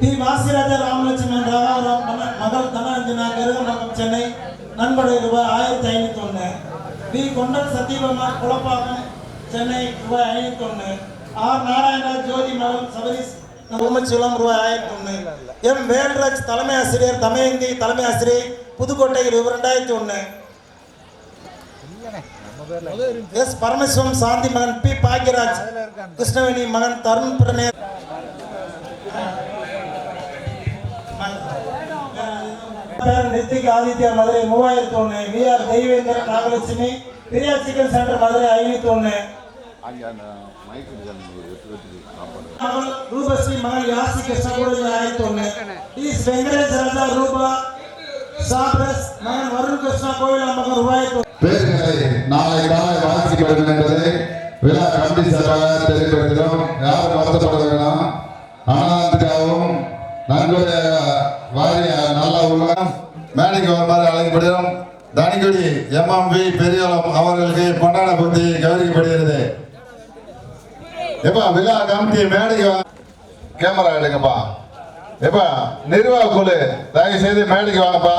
D வாசிராஜ Ramalakshmanan ராகாராம் மகள் தனரஞ்சனா கருகம்பக்கம் சென்னை. நண்பர்கள் ரூபாய் ஆயிரத்தி ஐநூத்தி ஒன்று பி கொண்டன் சத்யகுமார் குளப்பாக்கம் சென்னை ரூபாய் ஐநூத்தி ஒன்று ஆர் நாராயணா ஜோதி மகன் சபரிஸ் உமச்சிலம் ரூபாய் ஆயிரத்தி ஒன்று எம் வேல்ராஜ் தலைமை ஆசிரியர் தமயந்தி தலைமை ஆசிரியர் புதுக்கோட்டை ரூபாய் ரெண்டாயிரத்தி ஒன்று எஸ் பரமசிவம் சாந்தி மகன் பி. பாக்யராஜ் கிருஷ்ணவேணி மகன் தருண் பிரணே நித்திக் ஆதித்யா மதுரை மூவாயிரத்தி ஒன்று V R Deivendran Nagalakshmi Priya chicken centre Madurai ஐநூத்தி ஒன்று அங்கே ரூபஸ்ரீ மகள் யாசி கிருஷ்ணகுடி ஆயிரத்தி ஒன்று வெங்கடேஷ் ராஜா ரூபா சாப்ரஸ் மகன் வருண் கிருஷ்ணா கோவில் மகன் ரூபாயிரத்தி ஒன்று நாளை காலை வாசிக்கப்படும் என்பதை விழா கமிட்டி சார்பாக தெரிவிக்கிறோம் யாரும் வருத்தப்பட வேண்டாம். ஆனந்தத்துக்காகவும் நன்கொடை மேடைக்கு வருமாறு அழைக்கப்படுகிறோம். தனிக்குடி எம்எம்பி பெரியவளம் அவர்களுக்கு கொண்டாட பற்றி கௌரவிக்கப்படுகிறது எப்பா விழா கமிட்டி மேடைக்கு வா. கேமரா எடுங்கப்பா. எப்பா நிர்வாக குழு தயவு செய்து மேடைக்கு வாங்கப்பா.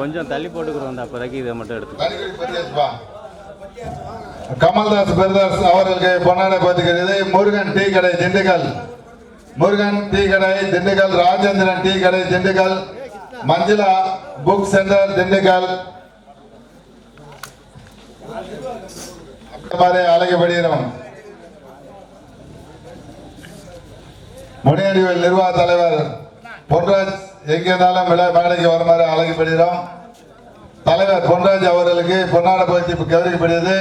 கொஞ்சம் தள்ளி போட்டுக்கிறோம் அப்போதைக்கு இதை மட்டும் எடுத்து. கமல்தாஸ் பிரதர்ஸ் அவர்களுக்கு பொன்னாடை பத்துகிறது. முருகன் டீ கடை திண்டுக்கல். முருகன் டீ கடை திண்டுக்கல் ராஜேந்திரன் டீ கடை Dindigul. Manjula book centre Dindigul. மாதிரி அழைக்கப்படுகிறோம் முனியடிவில் நிர்வாக தலைவர் பொன்ராஜ் எங்கிருந்தாலும் விழா மேடைக்கு வருமாறு அழைக்கப்படுகிறோம் தலைவர் பொன்ராஜ் அவர்களுக்கு பொன்னாட பகுதி கௌரவிக்கப்படுகிறது.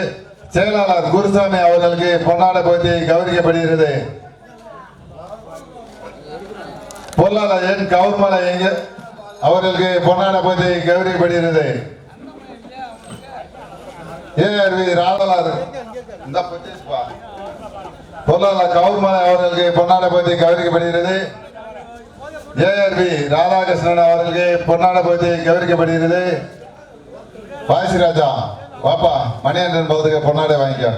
செயலாளர் குருசாமி அவர்களுக்கு பொன்னாட பகுதி கௌரவிக்கப்படுகிறது. பொருளாளர் என் கவுர்மலை எங்க அவர்களுக்கு பொன்னாட பகுதி கௌரவிக்கப்படுகிறது. ஏஆர்வி ராதலார் இந்த பச்சேஸ்பா. பொருளாளர் கவுர்மலை அவர்களுக்கு பொன்னாட பகுதி கௌரவிக்கப்படுகிறது. ஏஆர்பி ராதாகிருஷ்ணன் அவர்களுக்கு பொன்னாட பகுதி கௌரிக்கப்படுகிறது வாசி ராஜா வாப்பா மணியன்றன் பகுதிக்கு பொன்னாடை வாங்கிக்க.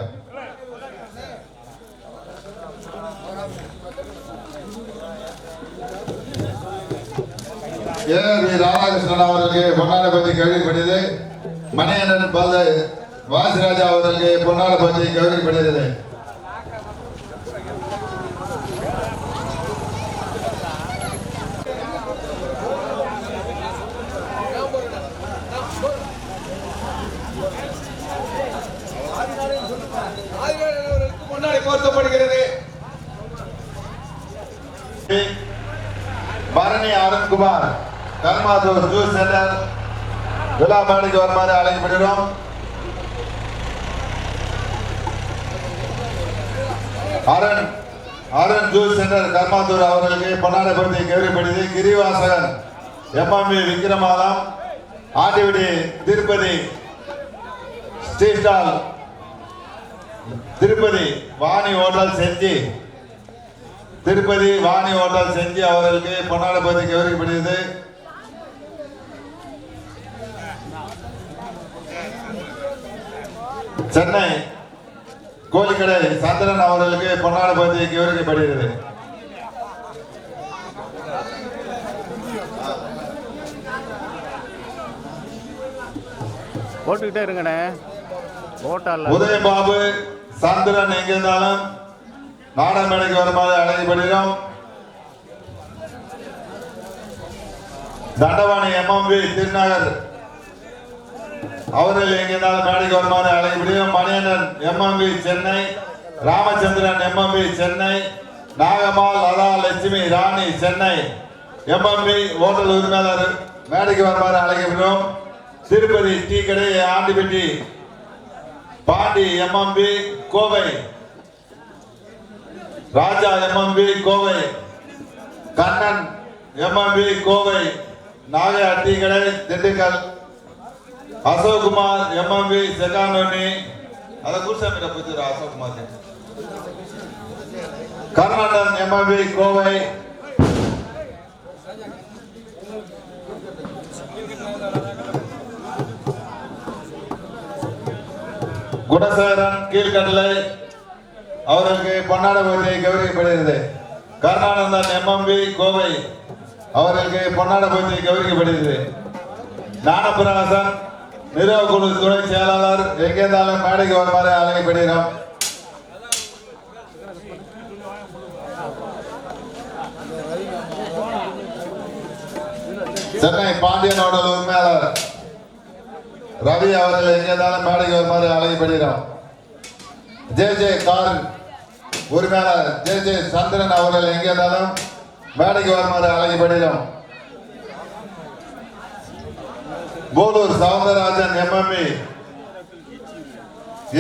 ஏஆர்பி ராதாகிருஷ்ணன் அவர்களுக்கு பொன்னாட பகுதி கௌரவிக்கப்படுகிறது மணியண்ணன் பகுதி வாசிராஜா அவர்களுக்கு பொன்னாட பகுதி கௌரவிக்கப்படுகிறது போர்த்தப்படுகிறது பரணி அருண்குமார். கர்மாதூர் ஜூஸ் சென்டர் விழா மேடைக்கு வருமாறு அழைக்கப்படுகிறோம். அருண் அருண் ஜூஸ் சென்டர் கர்மாதூர் அவர்களுக்கு பொன்னாடை பகுதி கௌரவப்படுது கிரிவாசகன் எம்எம்வி விக்ரமாதம் ஆண்டிவிடி திருப்பதி ஸ்ரீஸ்டால் திருப்பதி வாணி ஹோட்டல் செஞ்சி திருப்பதி வாணி ஹோட்டல் செஞ்சு அவர்களுக்கு பொன்னாட பகுதி சென்னை கோழிக்கடை சந்திரன் அவர்களுக்கு பொன்னாட பகுதி கௌரவிக்கப்படுகிறது போட்டுக்கிட்டே இருங்கண்ணே. போட்டால உதயபாபு சந்திரன் எங்க இருந்தாலும் நாடக மேடைக்கு வருமாறு அழைக்கப்படுகிறோம். தண்டவாணி எம்எம்பி திருநகர். அவர்கள் எங்கிருந்தாலும் மேடைக்கு வருமாறு அழைக்கப்படுகிறோம் Maniyannan MMP Chennai Ramachandran MMP Chennai Nagamal Latha Lakshmi Rani Chennai. MMP hotel உரிமையாளர் மேடைக்கு வருமாறு அழைக்கப்படுகிறோம் திருப்பதி டீ கடை Andipatti Pandi MMP Kovai. Raja MMP Kovai. Kannan MMP Kovai. Nagaiah tea கடை திண்டுக்கல். அசோக்குமார் எம்எம்பி செகானோனி அதை குருசாமியில புத்திர அசோக்குமார் கர்நாடன் எம்எம்பி கோவை. குணசேகரன் கீழ்கடலை. அவருக்கு பன்னாட பகுதியை கௌரவிக்கப்படுகிறது கருணானந்தன் எம்எம்பி கோவை. அவர்களுக்கு பொன்னாட பகுதியை கௌரவிக்கப்படுகிறது ஞானபிரகாசன் நிறுவ குழு துணை செயலாளர் எங்கேருந்தாலும் மேடைக்கு வருமாறு அழைக்கப்படுகிறோம். சென்னை பாண்டியன் ஹோட்டல் உரிமையாளர் ரவி அவர்கள் எங்கேருந்தாலும் மேடைக்கு வருமாறு அழைக்கப்படுகிறோம். ஜே ஜே கார் உரிமையாளர் ஜே ஜே சந்திரன் அவர்கள் எங்கேருந்தாலும் மேடைக்கு வருமாறு அழைக்கப்படுகிறோம். போலூர் சவுந்தரராஜன் எம்எம்இ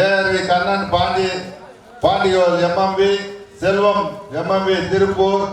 ஏஆர்வி கண்ணன் பாண்டி பாண்டியோல் எம்எம்பி செல்வம் எம்எம்பி திருப்பூர்.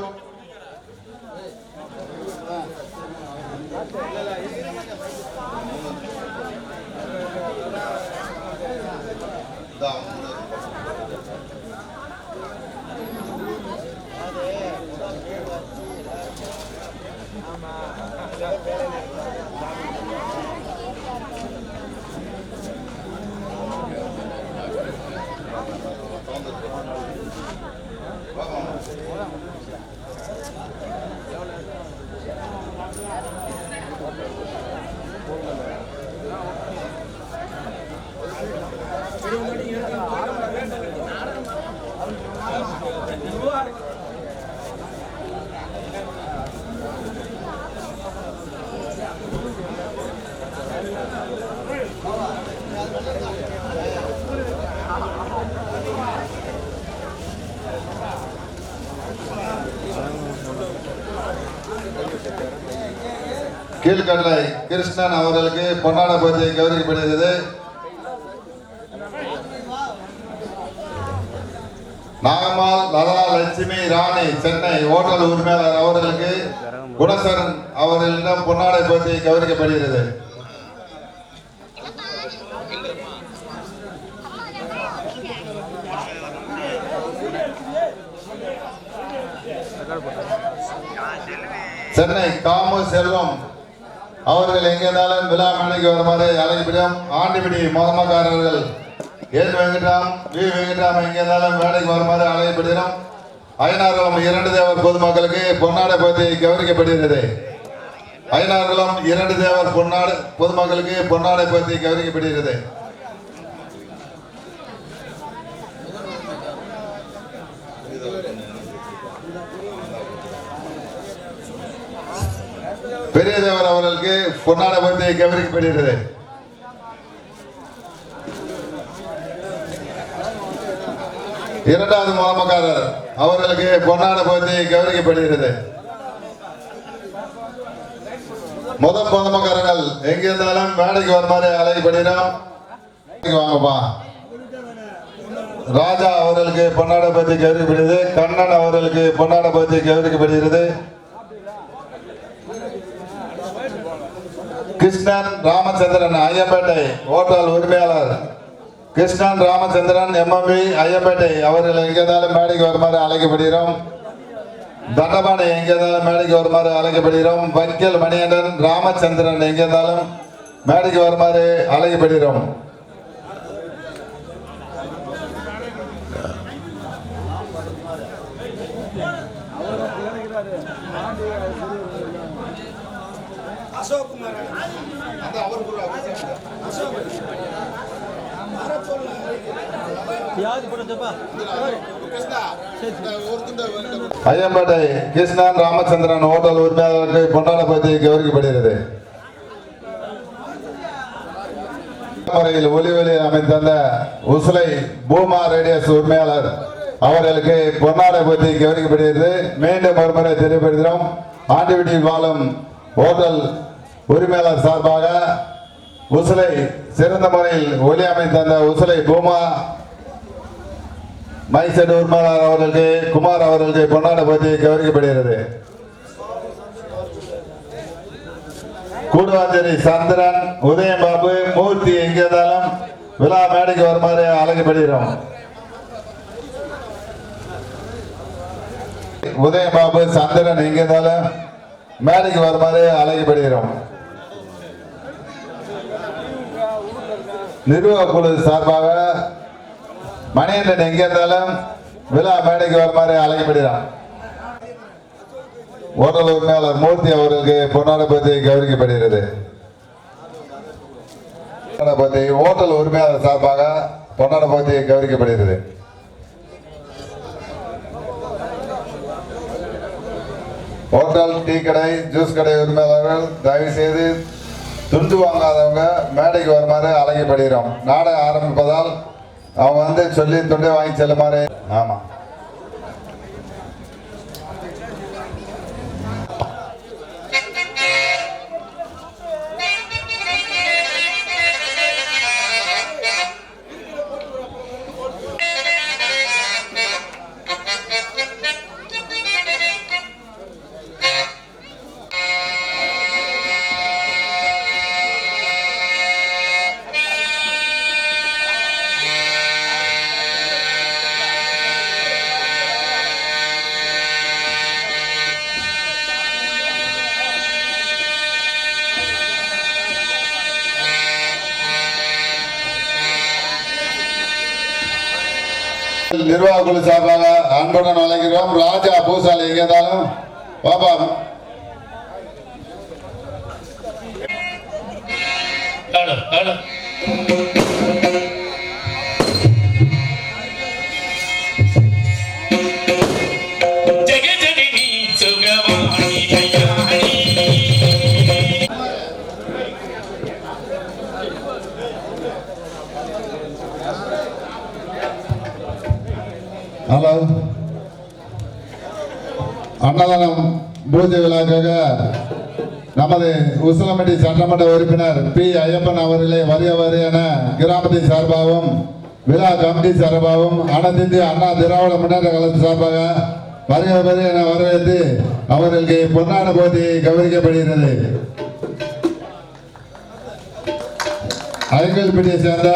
கீழ்கடலை கிருஷ்ணன் அவர்களுக்கு பொன்னாட பகுதியை கௌரவிக்கப்படுகிறது. நாகம்மாள் லதா லட்சுமி ராணி சென்னை ஓட்டல் உரிமையாளர் அவர்களுக்கு குணசரன் அவர்களிடம் பொன்னாடை பகுதியை கௌரவிக்கப்படுகிறது. சென்னை காமு செல்வம் அவர்கள் எங்கிருந்தாலும் விழா மேடைக்கு வருமாறு அழைப்பிடம் ஆண்டிபிடி மோதமக்காரர்கள் என் வெங்கட்ராம் வி. வெங்கடாம் எங்கிருந்தாலும் மேடைக்கு வருமாறு அழைப்பிடுகிறோம் ஐநாறுலம் இரண்டு தேவர் பொதுமக்களுக்கு பொன்னாடை பற்றி கவனிக்கப்படுகிறது ஐநாறுலம் இரண்டு தேவர் பொன்னாடு பொதுமக்களுக்கு பொன்னாடை பற்றி கவனிக்கப்படுகிறது பெரியதேவர் அவர்களுக்கு பொன்னாட பற்றி கவனிக்கப்படுகிறது இரண்டாவது மாமக்காரர் அவர்களுக்கு பொன்னாட பந்தை கவனிக்கப்படுகிறது முதல் பொதுமக்காரர்கள் எங்கிருந்தாலும் மேடைக்கு வருமாறு அழைக்கப்படுகிறோம் வாங்கப்பா. ராஜா அவர்களுக்கு பொன்னாட பற்றி கவனிக்கப்படுகிறது கண்ணன் அவர்களுக்கு பொன்னாட பற்றி கவனிக்கப்படுகிறது கிருஷ்ணன் ராமச்சந்திரன் ஐயப்பேட்டை ஹோட்டல் உரிமையாளர். கிருஷ்ணன் ராமச்சந்திரன் எம்எம்பி ஐயப்பேட்டை அவர்கள் எங்கிருந்தாலும் மேடைக்கு வருமாறு அழைக்கப்படுகிறோம். தண்டபாணி எங்கிருந்தாலும் மேடைக்கு வருமாறு அழைக்கப்படுகிறோம். வக்கீல் மணிகண்டன் ராமச்சந்திரன் எங்கிருந்தாலும் மேடைக்கு வருமாறு அழைக்கப்படுகிறோம். ஐயம்பேட்டை கிருஷ்ணன் ராமச்சந்திரன் ஹோட்டல் உரிமையாளருக்கு பொன்னாட பற்றி கௌரவிக்கப்படுகிறது முறையில் ஒலி ஒலி அமைத்தந்த உசிலை பூமா ரேடியஸ் உரிமையாளர் அவர்களுக்கு பொன்னாடை பற்றி கவனிக்கப்படுகிறது மீண்டும் ஒருமுறை தெரியப்படுகிறோம் ஆண்டிவிட்டியில் வாழும் ஹோட்டல் உரிமையாளர் சார்பாக உசிலை சிறந்த முறையில் ஒலி அமைந்த உசிலை பூமா மைசெட் உரிமையாளர் அவர்களுக்கு குமார் அவர்களுக்கு பொன்னாடை பற்றி கவரிக்கப்படுகிறது கூடுவாஞ்சேரி சந்திரன் உதயபாபு மூர்த்தி எங்கிருந்தாலும் விழா மேடைக்கு வருமாறு அழைக்கப்படுகிறோம். உதயபாபு சந்திரன் எங்கிருந்தாலும் மேடைக்கு வருமாறு அழைக்கப்படுகிறோம். நிர்வாக குழு சார்பாக மணிகண்டன் எங்க இருந்தாலும் விழா மேடைக்கு வருமாறு அழைக்கப்படுகிறான். ஓட்டல் உரிமையாளர் மூர்த்தி அவர்களுக்கு பொன்னாட பத்தி கௌரவிக்கப்படுகிறது ஓட்டல் உரிமையாளர் சார்பாக பொன்னாட பகுதியை கௌரவிக்கப்படுகிறது ஹோட்டல் டீ கடை ஜூஸ் கடை உரிமையாளர்கள் தயவு செய்து துண்டு வாங்காதவங்க மேடைக்கு வருமாறு அழைக்கப்படுகிறோம். நாடகம் ஆரம்பிப்பதால் அவங்க வந்து சொல்லி தொண்டை வாங்கி செல்லுமாறு ஆமாம் குழு சார்பாக அன்புடன் வழங்குகிறோம் ராஜா பூசாலி எங்கே இருந்தாலும் பாப்பா அன்னதானம் பூஜை விழாக்காக நமது உசிலம்பட்டி சட்டமன்ற உறுப்பினர் பி. ஐயப்பன் அவர்களை வரிய என கிராமத்தின் சார்பாகவும் விழா கமிட்டி சார்பாகவும் அனைத்து அண்ணா திராவிட முன்னேற்ற கழகத்தின் சார்பாக வருக என வரவேற்று அவர்களுக்கு பொன்னான போட்டி கௌரவிக்கப்படுகிறது. ஐங்கல்பட்டியை சேர்ந்த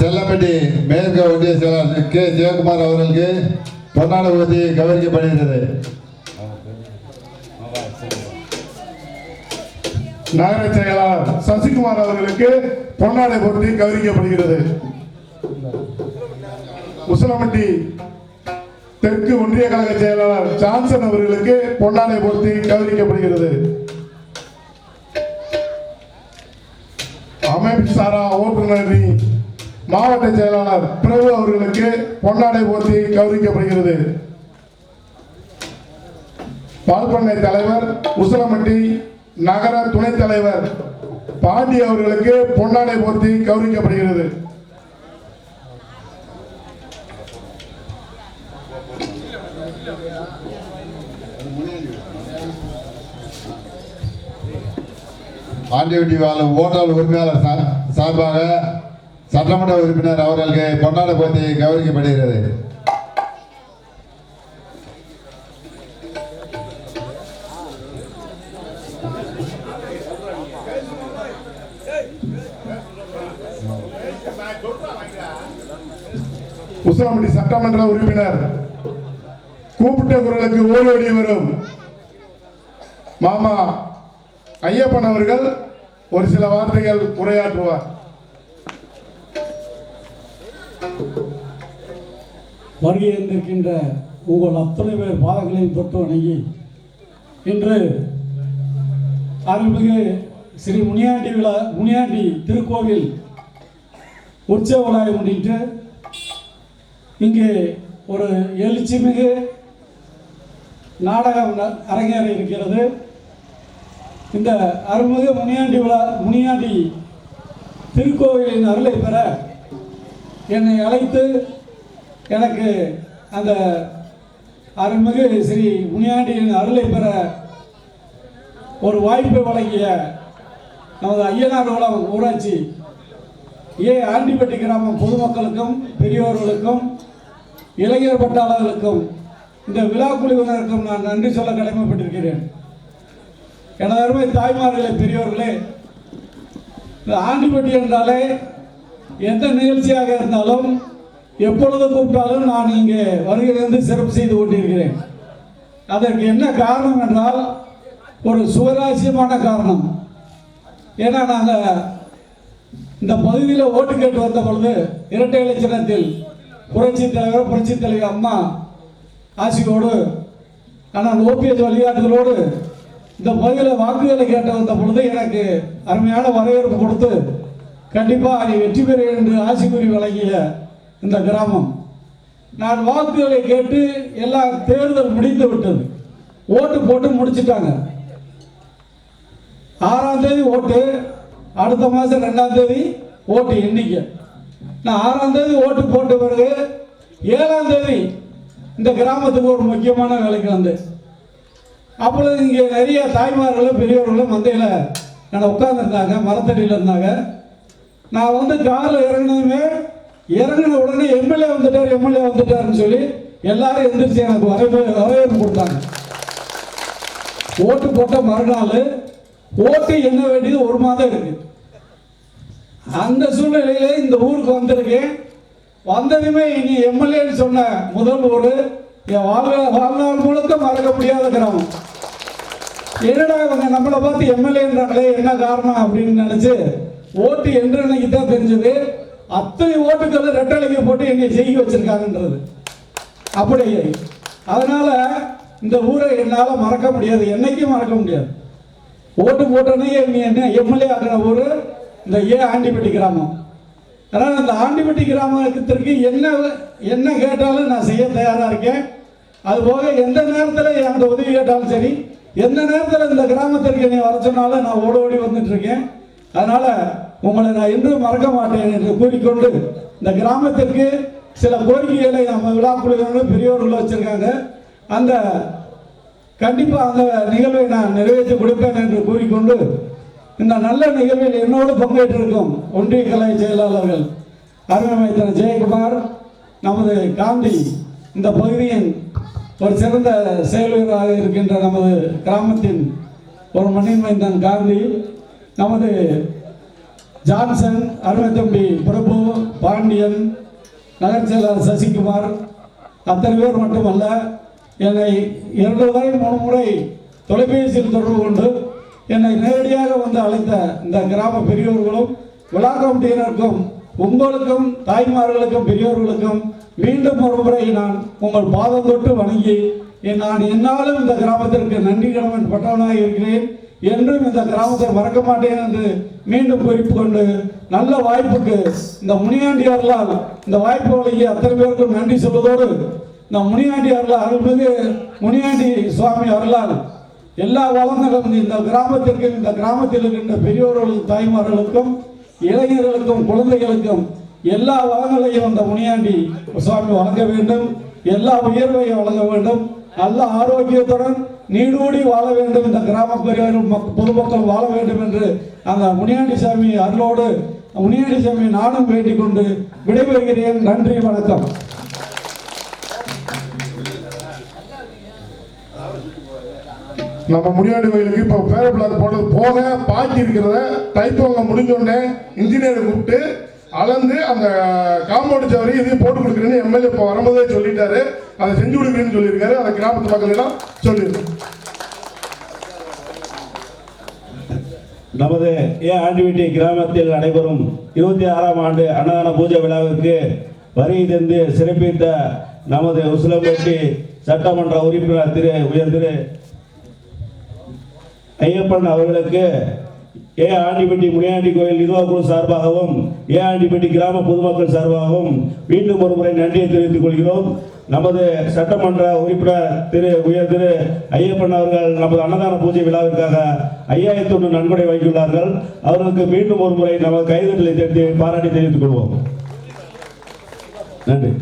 செல்லப்பட்டி மேற்கு ஒன்றிய செயலாளர் கே. ஜெயக்குமார் அவர்களுக்கு பொன்னாட ஊதி கௌரவிக்கப்படுகிறது. நகர செயலாளர் சசிகுமார் அவர்களுக்கு பொன்னாடை பொருத்தி கௌரவிக்கப்படுகிறது. உசிலம்பட்டி தெற்கு ஒன்றிய கழக செயலாளர் ஜான்சன் அவர்களுக்கு பொன்னாடை பொருத்தி கௌரவிக்கப்படுகிறது. அமைப்பு சாரா ஓட்டுநர் மாவட்ட செயலாளர் பிரபு அவர்களுக்கு பொன்னாடை போர்த்தி கௌரவிக்கப்படுகிறது. பால்பண்ணை தலைவர் உசிலம்பட்டி நகர துணைத் தலைவர் பாண்டி அவர்களுக்கு பொன்னாடை போர்த்தி கௌரவிக்கப்படுகிறது. ஆண்டிவட்டி வாழும் ஓட்டல் உரிமையாளர் சா- சார்பாக சட்டமன்ற உறுப்பினர் அவர்களுக்கு பொன்னாடை போர்த்தி கௌரவிக்கப்படுகிறது. உசிலம்பட்டி சட்டமன்ற உறுப்பினர் கூப்பிட்ட குரலுக்கு ஓடோடி வரும் மாமா ஐயப்பன் அவர்கள் ஒரு சில வார்த்தைகள் உரையாற்றுவார். வருகை இருந்திருக்கின்ற உங்கள் அத்தனை பேர் பாதங்களையும் தொட்டு வணங்கி இன்று அருள்மிகு ஸ்ரீ முனியாண்டி விழா முனியாண்டி திருக்கோவில் உற்சவ விழாவை முன்னிட்டு இங்கே ஒரு எழுச்சிமிகு நாடகம் ந- அரங்கேற இருக்கிறது. இந்த அருள்மிகு முனியாண்டி விழா முனியாண்டி திருக்கோவிலின் அருளை பெற என்னை அழைத்து எனக்கு அந்த அருள்மிகு ஸ்ரீ முனியாண்டியின் அருளை பெற ஒரு வாய்ப்பை வழங்கிய நமது ஐயனார் குளம் ஊராட்சி ஏ ஆண்டிப்பட்டி கிராமம் பொதுமக்களுக்கும் பெரியோர்களுக்கும் இளைஞர் பட்டாளர்களுக்கும் இந்த விழா குழுவினருக்கும் நான் நன்றி சொல்ல கடமைப்பட்டிருக்கிறேன். எனது அருமை தாய்மார்களே பெரியோர்களே இந்த ஆண்டிப்பட்டி என்றாலே எந்த நிகழ்ச்சியாக இருந்தாலும் எப்பொழுது கூப்பிட்டாலும் நான் இங்கே வருகிறேன் சிறப்பு செய்து கொண்டிருக்கிறேன். அதற்கு என்ன காரணம் என்றால் ஒரு சுவராசியமான காரணம். ஏன்னா நாங்கள் இந்த பகுதியில் ஓட்டு கேட்டு வந்த பொழுது இரட்டை இலை சின்னத்தில் புரட்சி தலைவர் புரட்சி தலைவர் அம்மா ஆசியோடு ஆனால் ஓபிஎஸ் வழிகாட்டுதலோடு இந்த பகுதியில் வாக்குகளை கேட்ட வந்த பொழுது எனக்கு அருமையான வரவேற்பு கொடுத்து கண்டிப்பாக அதை வெற்றி பெற என்று ஆசி கூறி வழங்கிய இந்த கிராமம். நான் வாக்குகளை கேட்டு எல்லாம் தேர்தல் முடிந்து விட்டது. ஓட்டு போட்டு முடிச்சிட்டாங்க. ஆறாம் தேதி ஓட்டு அடுத்த மாதம் ரெண்டாம் தேதி ஓட்டு எண்ணிக்கை. நான் ஆறாம் தேதி ஓட்டு போட்ட பிறகு ஏழாம் தேதி இந்த கிராமத்துக்கு ஒரு முக்கியமான வேலைக்கு வந்தேன். அப்பொழுது இங்கே நிறைய தாய்மார்களும் பெரியவர்களும் மந்தையில் நான் உட்காந்துருந்தாங்க மரத்தடியில் இருந்தாங்க. நான் வந்து காரில் இறங்கினதுமே இறங்கின உடனே எம்எல்ஏ வந்துட்டார் எம்எல்ஏ வந்துட்டாருன்னு சொல்லி எல்லாரும் எந்திரிச்சு எனக்கு வரவே வரவேற்பு கொடுத்தாங்க. ஓட்டு போட்ட மறுநாள் ஓட்டு என்ன வேண்டியது ஒரு மாதம் இருக்குது அந்த சூழ்நிலையிலே இந்த ஊருக்கு வந்திருக்கேன் வந்ததுமே இனி எம்எல்ஏன்னு சொன்ன முதல் ஊர். என் வாழ்நாள் வாழ்நாள் முழுக்க மறக்க முடியாத கிராமம். என்னடா இவங்க நம்மளை பார்த்து எம்எல்ஏன்றாங்களே என்ன காரணம் அப்படின்னு நினச்சி ஓட்டு என்று அன்னைக்கு தான் தெரிஞ்சது. அத்தனை ஓட்டுக்களை ரெட்டலைக்கு போட்டு என்னை செய்ய வச்சிருக்காங்கன்றது. அப்படி அதனால இந்த ஊரை என்னால் மறக்க முடியாது. என்னைக்கும் மறக்க முடியாது. ஓட்டு போட்டோன்னே நீ என்ன எம்எல்ஏ ஆகிற ஊர். இந்த ஏ ஆண்டிப்பட்டி கிராமம். அதனால் இந்த ஆண்டிப்பட்டி கிராமத்திற்கு என்ன என்ன கேட்டாலும் நான் செய்ய தயாராக இருக்கேன். அதுபோக எந்த நேரத்தில் என்கிட்ட உதவி கேட்டாலும் சரி எந்த நேரத்தில் இந்த கிராமத்திற்கு நீ வர சொன்னாலும் நான் ஓட ஓடி வந்துட்டுருக்கேன் அதனால் உங்களை நான் என்றும் மறக்க மாட்டேன் என்று கூறிக்கொண்டு இந்த கிராமத்திற்கு சில கோரிக்கைகளை நம்ம விழாக்குழுவினரும் பெரியோர்கள் வச்சுருக்காங்க. அந்த கண்டிப்பாக அந்த நிகழ்வை நான் நிறைவேற்றி கொடுப்பேன் என்று கூறிக்கொண்டு இந்த நல்ல நிகழ்வில் என்னோடு பங்கேற்றிருக்கும் ஒன்றிய கலை செயலாளர்கள் அருமைமைத்தன் ஜெயக்குமார் நமது காந்தி இந்த பகுதியின் ஒரு சிறந்த செயலராக இருக்கின்ற நமது கிராமத்தின் ஒரு மண்ணின் மைந்தன் காந்தி நமது ஜான்சன் அருமை தம்பி பிரபு பாண்டியன் நகர் செயலாளர் சசிகுமார் அத்தனை பேர் மட்டுமல்ல என்னை இரண்டு முறை மூணு முறை தொலைபேசியில் தொடர்பு கொண்டு என்னை நேரடியாக வந்து அழைத்த இந்த கிராம பெரியோர்களும் விழா கமிட்டியினருக்கும் உங்களுக்கும் தாய்மார்களுக்கும் பெரியோர்களுக்கும் மீண்டும் ஒரு முறை நான் உங்கள் பாதம் தொட்டு வணங்கி நான் என்னாலும் இந்த கிராமத்திற்கு நன்றி கடமன் பட்டவனாக இருக்கிறேன். என்றும் இந்த கிராமத்தை மறக்க மாட்டேன் என்று மீண்டும் குறிப்பு கொண்டு நல்ல வாய்ப்புக்கு இந்த முனியாண்டியார்களால் இந்த வாய்ப்பு வழங்கிய அத்தனை பேருக்கும் நன்றி சொல்வதோடு இந்த முனியாண்டி அருள்மிகு முனியாண்டி சுவாமி அருளால் எல்லா வளங்களும் இந்த கிராமத்திற்கு இந்த கிராமத்தில் இருக்கின்ற பெரியோர்களுக்கும் தாய்மார்களுக்கும் இளைஞர்களுக்கும் குழந்தைகளுக்கும் எல்லா வளங்களையும் அந்த முனியாண்டி சுவாமி வழங்க வேண்டும். எல்லா உயர்வையும் வழங்க வேண்டும். நல்ல ஆரோக்கியத்துடன் நீடூடி வாழ வேண்டும். இந்த கிராம பெரியவர்கள் பொதுமக்கள் வாழ வேண்டும் என்று அந்த முனியாண்டி சாமி அருளோடு முனியாண்டி சாமி நானும் வேண்டிக் கொண்டு விடைபெறுகிறேன். நன்றி வணக்கம். நம்ம முடியாண்டு கோயிலுக்கு இப்போ பேர பிளாட் போட்டது போக பாக்கி இருக்கிறத தைப்பவங்க முடிஞ்ச உடனே இன்ஜினியரை கூப்பிட்டு அளந்து அந்த காம்பவுண்ட் சவரி இதையும் போட்டு கொடுக்குறேன்னு எம்எல்ஏ இப்போ வரும்போதே சொல்லிட்டாரு. அதை செஞ்சு கொடுக்குறேன்னு சொல்லியிருக்காரு. அதை கிராமத்து மக்கள் எல்லாம் சொல்லிடுறோம் நமது ஏ ஆண்டிவிட்டி கிராமத்தில் நடைபெறும் இருபத்தி ஆறாம் ஆண்டு அன்னதான பூஜை விழாவிற்கு வரி தந்து சிறப்பித்த நமது உசிலம்பட்டி சட்டமன்ற உறுப்பினர் திரு உயர் திரு ஐயப்பன் அவர்களுக்கு ஏ ஆண்டிப்பட்டி முனியாண்டி கோயில் நிர்வாக குழு சார்பாகவும் ஏ ஆண்டிப்பட்டி கிராம பொதுமக்கள் சார்பாகவும் மீண்டும் ஒரு முறை நன்றியை தெரிவித்துக் கொள்கிறோம். நமது சட்டமன்ற உறுப்பினர் திரு உயர் திரு ஐயப்பன் அவர்கள் நமது அன்னதான பூஜை விழாவிற்காக ஐயாயிரத்தி ஒன்று நன்கொடை வைத்துள்ளார்கள் அவர்களுக்கு மீண்டும் ஒரு முறை நமது கைதட்டலை தெரிவித்து பாராட்டி தெரிவித்துக் கொள்வோம். நன்றி.